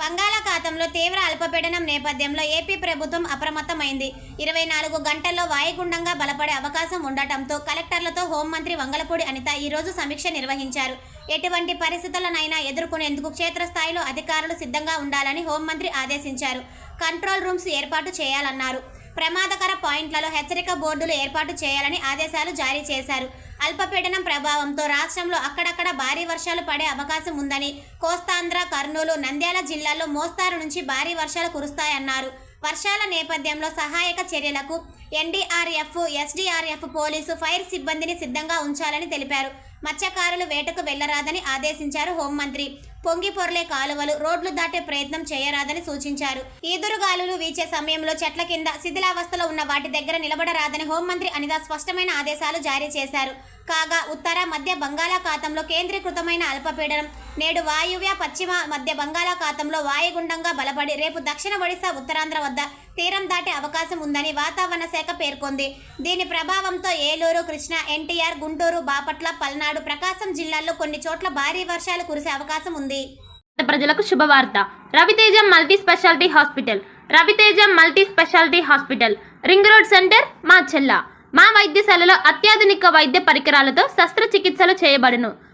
బంగాళాఖాతంలో తీవ్ర అల్పపీడనం నేపథ్యంలో ఏపీ ప్రభుత్వం అప్రమత్తమైంది. ఇరవై నాలుగు గంటల్లో వాయుగుండంగా బలపడే అవకాశం ఉండటంతో కలెక్టర్లతో హోంమంత్రి వంగలపూడి అనిత ఈరోజు సమీక్ష నిర్వహించారు. ఎటువంటి పరిస్థితులనైనా ఎదుర్కొనేందుకు క్షేత్రస్థాయిలో అధికారులు సిద్ధంగా ఉండాలని హోంమంత్రి ఆదేశించారు. కంట్రోల్ రూమ్స్ ఏర్పాటు చేయాలన్నారు. ప్రమాదకర పాయింట్లలో హెచ్చరిక బోర్డులు ఏర్పాటు చేయాలని ఆదేశాలు జారీ చేశారు. అల్పపీడనం ప్రభావంతో రాష్ట్రంలో అక్కడక్కడ భారీ వర్షాలు పడే అవకాశం ఉందని కోస్తాంధ్ర కర్నూలు నంద్యాల జిల్లాల్లో మోస్తారు నుంచి భారీ వర్షాలు కురుస్తాయన్నారు. వర్షాల నేపథ్యంలో సహాయక చర్యలకు ఎన్డీఆర్ఎఫ్ ఎస్డీఆర్ఎఫ్ పోలీసు ఫైర్ సిబ్బందిని సిద్ధంగా ఉంచాలని తెలిపారు. మత్స్యకారులు వేటకు వెళ్ళరాదని ఆదేశించారు హోంమంత్రి. పొంగి పొరలే కాలువలు రోడ్లు దాటే ప్రయత్నం చేయరాదని సూచించారు. ఈదురుగాలులు వీచే సమయంలో చెట్ల కింద శిథిలావస్థలో ఉన్న వాటి దగ్గర నిలబడరాదని హోంమంత్రి అనిత స్పష్టమైన ఆదేశాలు జారీ చేశారు. కాగా ఉత్తర మధ్య బంగాళాఖాతంలో కేంద్రీకృతమైన అల్పపీడనం నేడు వాయువ్య పశ్చిమ మధ్య బంగాళాఖాతంలో వాయుగుండంగా బలపడి రేపు దక్షిణ ఒడిశా ఉత్తరాంధ్ర వద్ద తీరం దాటే అవకాశం ఉందని వాతావరణ శాఖ పేర్కొంది. దీని ప్రభావంతో ఏలూరు కృష్ణా ఎన్టీఆర్ గుంటూరు బాపట్ల పల్నాడు ప్రకాశం జిల్లాల్లో కొన్ని చోట్ల భారీ వర్షాలు కురిసే అవకాశం ఉంది. ప్రజలకు శుభవార్త. Raviteja multi speciality hospital. Raviteja multi speciality hospital. Ring road centre మా చెల్ల. మా వైద్యశాలలో అత్యాధునిక వైద్య పరికరాలతో శస్త్రచికిత్సలు చేయబడును.